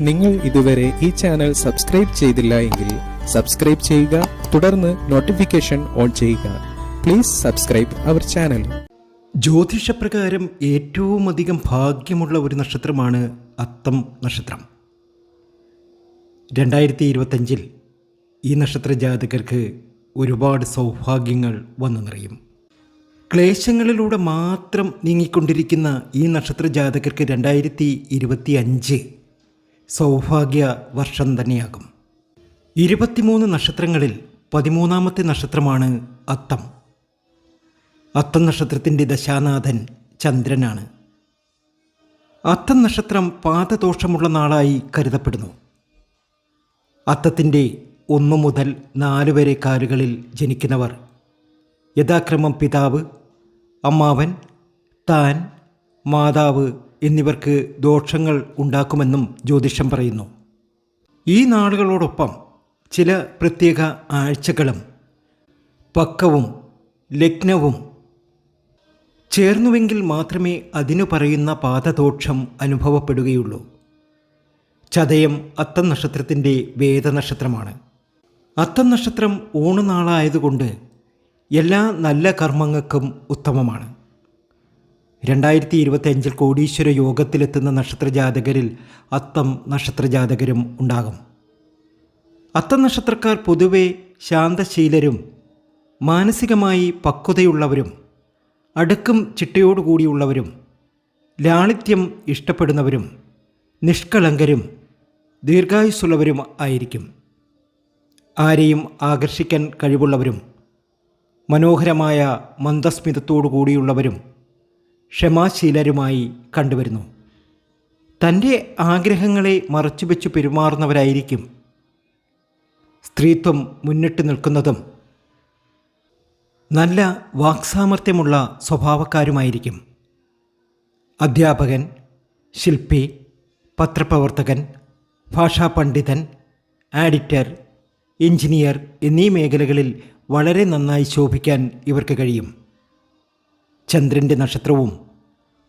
നിങ്ങൾ ഇതുവരെ ഈ ചാനൽ സബ്സ്ക്രൈബ് ചെയ്തില്ല എങ്കിൽ സബ്സ്ക്രൈബ് ചെയ്യുക തുടർന്ന് നോട്ടിഫിക്കേഷൻ ഓൺ ചെയ്യുക. പ്ലീസ് സബ്സ്ക്രൈബ് അവർ ചാനൽ ജ്യോതിഷപ്രകാരം ഏറ്റവും അധികം ഭാഗ്യമുള്ള ഒരു നക്ഷത്രമാണ് അത്തം നക്ഷത്രം. രണ്ടായിരത്തി ഇരുപത്തഞ്ചിൽ ഈ നക്ഷത്ര ജാതകർക്ക് ഒരുപാട് സൗഭാഗ്യങ്ങൾ വന്നു നിറയും. ക്ലേശങ്ങളിലൂടെ മാത്രം നീങ്ങിക്കൊണ്ടിരിക്കുന്ന ഈ നക്ഷത്ര ജാതകർക്ക് രണ്ടായിരത്തി ഇരുപത്തി അഞ്ച് സൗഭാഗ്യ വർഷം തന്നെയാകും. ഇരുപത്തിമൂന്ന് നക്ഷത്രങ്ങളിൽ പതിമൂന്നാമത്തെ നക്ഷത്രമാണ് അത്തം. അത്തം നക്ഷത്രത്തിന്റെ ദശാനാഥൻ ചന്ദ്രനാണ്. അത്തം നക്ഷത്രം പാദദോഷമുള്ള നാളായി കരുതപ്പെടുന്നു. അത്തത്തിന്റെ ഒന്നു മുതൽ നാല് വരെ കാലുകളിൽ ജനിക്കുന്നവർ യഥാക്രമം പിതാവ് അമ്മാവൻ താൻ മാതാവ് എന്നിവർക്ക് ദോഷങ്ങൾ ഉണ്ടാക്കുമെന്നും ജ്യോതിഷം പറയുന്നു. ഈ നാളുകളോടൊപ്പം ചില പ്രത്യേക ആഴ്ചകളും പക്കവും ലഗ്നവും ചേർന്നുവെങ്കിൽ മാത്രമേ അതിനു പറയുന്ന പാദദോഷം അനുഭവപ്പെടുകയുള്ളൂ. ചതയം അത്തം നക്ഷത്രത്തിന്റെ വേദനക്ഷത്രമാണ്. അത്തം നക്ഷത്രം ഊണുനാളായതുകൊണ്ട് എല്ലാ നല്ല കർമ്മങ്ങൾക്കും ഉത്തമമാണ്. രണ്ടായിരത്തി ഇരുപത്തിയഞ്ചിൽ കോടീശ്വര യോഗത്തിലെത്തുന്ന നക്ഷത്രജാതകരിൽ അത്തം നക്ഷത്രജാതകരും ഉണ്ടാകും. അത്തം നക്ഷത്രക്കാർ പൊതുവെ ശാന്തശീലരും മാനസികമായി പക്വതയുള്ളവരും അടുക്കും ചിട്ടയോടുകൂടിയുള്ളവരും ലാളിത്യം ഇഷ്ടപ്പെടുന്നവരും നിഷ്കളങ്കരും ദീർഘായുസ്സുള്ളവരും ആയിരിക്കും. ആരെയും ആകർഷിക്കാൻ കഴിവുള്ളവരും മനോഹരമായ മന്ദസ്മിതത്തോടു കൂടിയുള്ളവരും ക്ഷമാശീലരുമായി കണ്ടുവരുന്നു. തന്റെ ആഗ്രഹങ്ങളെ മറച്ചുവെച്ച് പെരുമാറുന്നവരായിരിക്കും സ്ത്രീത്വം മുന്നിട്ട് നിൽക്കുന്നതും നല്ല വാക്സാമർത്ഥ്യമുള്ള സ്വഭാവക്കാരുമായിരിക്കും. അധ്യാപകൻ ശില്പി പത്രപ്രവർത്തകൻ ഭാഷാ പണ്ഡിതൻ ആഡിറ്റർ എഞ്ചിനീയർ എന്നീ മേഖലകളിൽ വളരെ നന്നായി ശോഭിക്കാൻ ഇവർക്ക് കഴിയും. ചന്ദ്രന്റെ നക്ഷത്രവും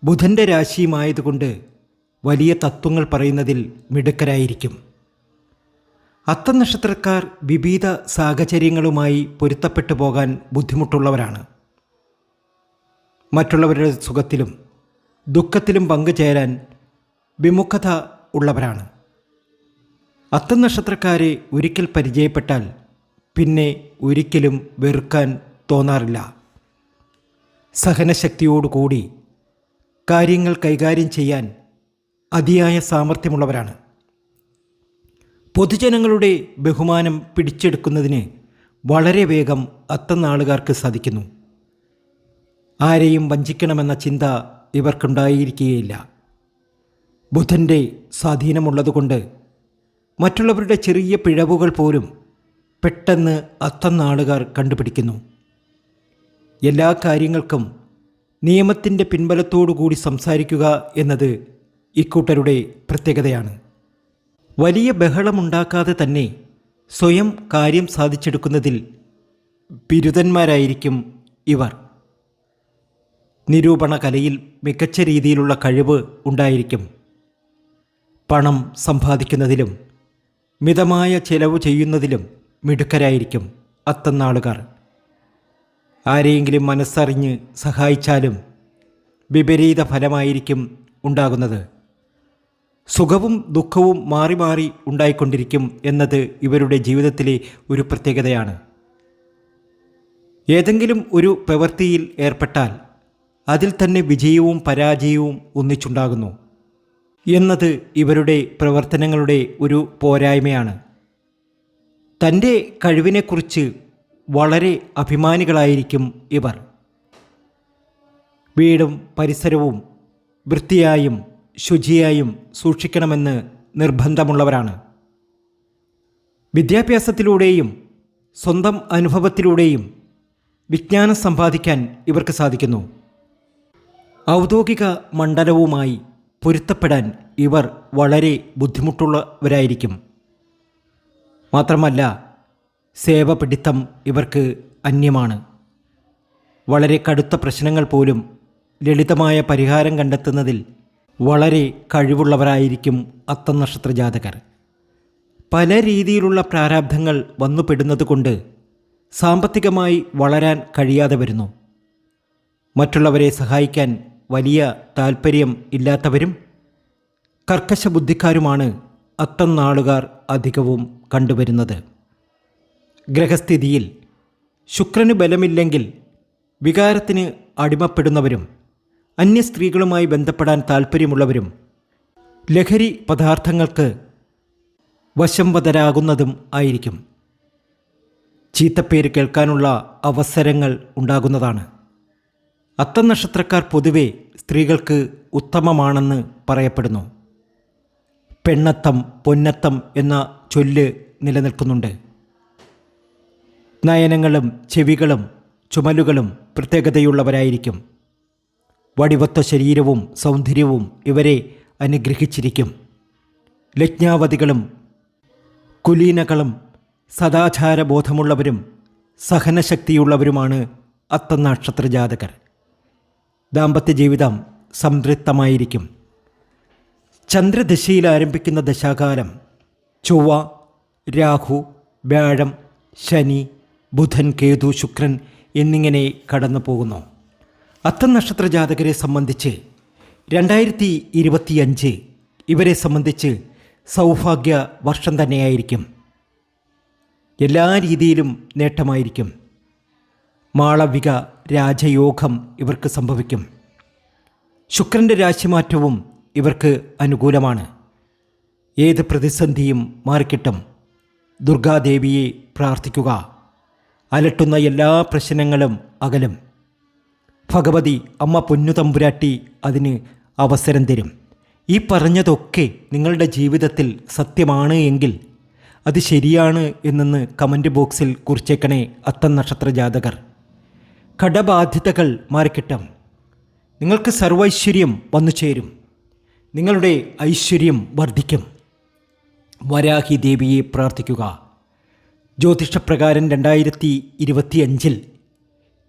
ബുധന്റെ രാശിയുമായതുകൊണ്ട് വലിയ തത്വങ്ങൾ പറയുന്നതിൽ മിടുക്കരായിരിക്കും. അത്ത നക്ഷത്രക്കാർ വിവിധ സാഹചര്യങ്ങളുമായി പൊരുത്തപ്പെട്ടു പോകാൻ ബുദ്ധിമുട്ടുള്ളവരാണ്. മറ്റുള്ളവരുടെ സുഖത്തിലും ദുഃഖത്തിലും പങ്കുചേരാൻ വിമുഖത ഉള്ളവരാണ്. അത്ത നക്ഷത്രക്കാരെ ഒരിക്കൽ പരിചയപ്പെട്ടാൽ പിന്നെ ഒരിക്കലും വെറുക്കാൻ തോന്നാറില്ല. സഹനശക്തിയോടുകൂടി കാര്യങ്ങൾ കൈകാര്യം ചെയ്യാൻ അതിയായ സാമർഥ്യമുള്ളവരാണ്. പൊതുജനങ്ങളുടെ ബഹുമാനം പിടിച്ചെടുക്കുന്നതിന് വളരെ വേഗം അത്തനാളുകാർക്ക് സാധിക്കുന്നു. ആരെയും വഞ്ചിക്കണമെന്ന ചിന്ത ഇവർക്കുണ്ടായിരിക്കുകയില്ല ബുധന്റെ സ്വാധീനമുള്ളതുകൊണ്ട് മറ്റുള്ളവരുടെ ചെറിയ പിഴവുകൾ പോലും പെട്ടെന്ന് അത്തം നാളുകാർ കണ്ടുപിടിക്കുന്നു. എല്ലാ കാര്യങ്ങൾക്കും നിയമത്തിന്റെ പിൻബലത്തോടുകൂടി സംസാരിക്കുക എന്നത് ഇക്കൂട്ടരുടെ പ്രത്യേകതയാണ്. വലിയ ബഹളമുണ്ടാക്കാതെ തന്നെ സ്വയം കാര്യം സാധിച്ചെടുക്കുന്നതിൽ ബിരുദന്മാരായിരിക്കും ഇവർ. നിരൂപണ കലയിൽ മികച്ച രീതിയിലുള്ള കഴിവ് ഉണ്ടായിരിക്കും. പണം സമ്പാദിക്കുന്നതിലും മിതമായ ചെലവ് ചെയ്യുന്നതിലും മിടുക്കരായിരിക്കും അത്തന്നാളുകാർ. ആരെയെങ്കിലും മനസ്സറിഞ്ഞ് സഹായിച്ചാലും വിപരീത ഫലമായിരിക്കും ഉണ്ടാകുന്നത്. സുഖവും ദുഃഖവും മാറി മാറി ഉണ്ടായിക്കൊണ്ടിരിക്കും എന്നത് ഇവരുടെ ജീവിതത്തിലെ ഒരു പ്രത്യേകതയാണ്. ഏതെങ്കിലും ഒരു പ്രവൃത്തിയിൽ ഏർപ്പെട്ടാൽ അതിൽ തന്നെ വിജയവും പരാജയവും ഒന്നിച്ചുണ്ടാകുന്നു. എന്നത് ഇവരുടെ പ്രവർത്തനങ്ങളുടെ ഒരു പോരായ്മയാണ്. തന്റെ കഴിവിനെക്കുറിച്ച് വളരെ അഭിമാനികളായിരിക്കും ഇവർ. വീടും പരിസരവും വൃത്തിയായും ശുചിയായും സൂക്ഷിക്കണമെന്ന് നിർബന്ധമുള്ളവരാണ്. വിദ്യാഭ്യാസത്തിലൂടെയും സ്വന്തം അനുഭവത്തിലൂടെയും വിജ്ഞാനം സമ്പാദിക്കാൻ ഇവർക്ക് സാധിക്കുന്നു. ഔദ്യോഗിക മണ്ഡലവുമായി പൊരുത്തപ്പെടാൻ ഇവർ വളരെ ബുദ്ധിമുട്ടുള്ളവരായിരിക്കും. മാത്രമല്ല സേവപിടിത്തം ഇവർക്ക് അന്യമാണ്. വളരെ കടുത്ത പ്രശ്നങ്ങൾ പോലും ലളിതമായ പരിഹാരം കണ്ടെത്തുന്നതിൽ വളരെ കഴിവുള്ളവരായിരിക്കും അത്തം നക്ഷത്ര ജാതകർ പല രീതിയിലുള്ള പ്രാരാബ്ധങ്ങൾ വന്നുപെടുന്നതുകൊണ്ട് സാമ്പത്തികമായി വളരാൻ കഴിയാതെ വരുന്നു. മറ്റുള്ളവരെ സഹായിക്കാൻ വലിയ താൽപ്പര്യം ഇല്ലാത്തവരും കർക്കശ ബുദ്ധിക്കാരുമാണ് അത്തം നാളുകാർ അധികവും കണ്ടുവരുന്നത്. ഗ്രഹസ്ഥിതിയിൽ ശുക്രന് ബലമില്ലെങ്കിൽ വികാരത്തിന് അടിമപ്പെടുന്നവരും അന്യ സ്ത്രീകളുമായി ബന്ധപ്പെടാൻ താൽപ്പര്യമുള്ളവരും ലഹരി പദാർത്ഥങ്ങൾക്ക് വശംവതരാകുന്നതും ആയിരിക്കും. ചീത്തപ്പേര് കേൾക്കാനുള്ള അവസരങ്ങൾ ഉണ്ടാകുന്നതാണ്. അത്തം നക്ഷത്രക്കാർ പൊതുവെ സ്ത്രീകൾക്ക് ഉത്തമമാണെന്ന് പറയപ്പെടുന്നു. പെണ്ണത്തം പൊന്നത്തം എന്ന ചൊല്ല് നിലനിൽക്കുന്നുണ്ട്. നയനങ്ങളും ചെവികളും ചുമലുകളും പ്രത്യേകതയുള്ളവരായിരിക്കും. വടിവത്ത ശരീരവും സൗന്ദര്യവും ഇവരെ അനുഗ്രഹിച്ചിരിക്കും. ലജ്ഞാവതികളും കുലീനകളും സദാചാരബോധമുള്ളവരും സഹനശക്തിയുള്ളവരുമാണ് അത്തം നക്ഷത്ര ജാതകർ ദാമ്പത്യ ജീവിതം സംതൃപ്തമായിരിക്കും. ചന്ദ്രദശയിൽ ആരംഭിക്കുന്ന ദശാകാലം. ചൊവ്വ രാഹു വ്യാഴം ശനി ബുധൻ കേതു ശുക്രൻ എന്നിങ്ങനെ കടന്നു പോകുന്നു അത്തനക്ഷത്ര ജാതകരെ സംബന്ധിച്ച് രണ്ടായിരത്തി ഇരുപത്തിയഞ്ച് ഇവരെ സംബന്ധിച്ച് സൗഭാഗ്യ വർഷം തന്നെയായിരിക്കും. എല്ലാ രീതിയിലും നേട്ടമായിരിക്കും. മാളവിക രാജയോഗം ഇവർക്ക് സംഭവിക്കും. ശുക്രന്റെ രാശിമാറ്റവും ഇവർക്ക് അനുകൂലമാണ്. ഏത് പ്രതിസന്ധിയും മാറിക്കിട്ടും. ദുർഗാദേവിയെ പ്രാർത്ഥിക്കുക. അലട്ടുന്ന എല്ലാ പ്രശ്നങ്ങളും അകലും. ഭഗവതി അമ്മ പൊന്നു തമ്പുരാട്ടി അതിന് അവസരം തരും. ഈ പറഞ്ഞതൊക്കെ നിങ്ങളുടെ ജീവിതത്തിൽ സത്യമാണ് എങ്കിൽ അത് ശരിയാണ് എന്നെന്ന് കമന്റ് ബോക്സിൽ കുറിച്ചേക്കണേ അത്തം നക്ഷത്ര ജാതകർ. കടബാധ്യതകൾ മാറിക്കിട്ടും. നിങ്ങൾക്ക് സർവൈശ്വര്യം വന്നു ചേരും. നിങ്ങളുടെ ഐശ്വര്യം വർദ്ധിക്കും. വരാഹി ദേവിയെ പ്രാർത്ഥിക്കുക. ജ്യോതിഷപ്രകാരം രണ്ടായിരത്തി ഇരുപത്തിയഞ്ചിൽ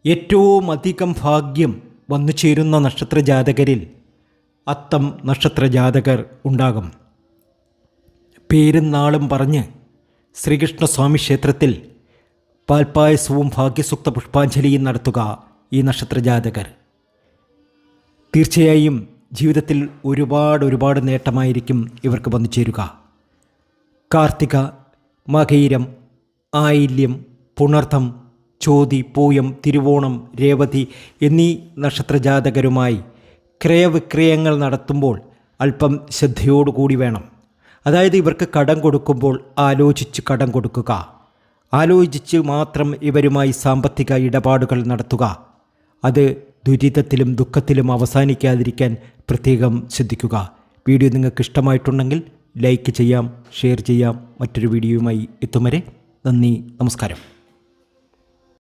ഏറ്റവും അധികം ഭാഗ്യം വന്നു ചേരുന്ന നക്ഷത്ര ജാതകരിൽ അത്തം നക്ഷത്ര ജാതകർ ഉണ്ടാകും. പേരും നാളും പറഞ്ഞ് ശ്രീകൃഷ്ണസ്വാമി ക്ഷേത്രത്തിൽ പാൽപ്പായസവും ഭാഗ്യസുക്ത പുഷ്പാഞ്ജലിയും നടത്തുക ഈ നക്ഷത്രജാതകർ. തീർച്ചയായും ജീവിതത്തിൽ ഒരുപാട് ഒരുപാട് നേട്ടമായിരിക്കും ഇവർക്ക് വന്നു ചേരുക. കാർത്തിക മകയിരം ആയില്യം പുണർത്തം ചോതി പൂയം തിരുവോണം രേവതി എന്നീ നക്ഷത്രജാതകരുമായി ക്രയവിക്രയങ്ങൾ നടത്തുമ്പോൾ അല്പം ശ്രദ്ധയോടുകൂടി വേണം. അതായത് ഇവർക്ക് കടം കൊടുക്കുമ്പോൾ ആലോചിച്ച് കടം കൊടുക്കുക. ആലോചിച്ച് മാത്രം ഇവരുമായി സാമ്പത്തിക ഇടപാടുകൾ നടത്തുക. അത് ദുരിതത്തിലും ദുഃഖത്തിലും അവസാനിക്കാതിരിക്കാൻ പ്രത്യേകം ശ്രദ്ധിക്കുക. വീഡിയോ നിങ്ങൾക്ക് ഇഷ്ടമായിട്ടുണ്ടെങ്കിൽ ലൈക്ക് ചെയ്യാം ഷെയർ ചെയ്യാം. മറ്റൊരു വീഡിയോയുമായി എത്തും വരെ നന്ദി നമസ്കാരം.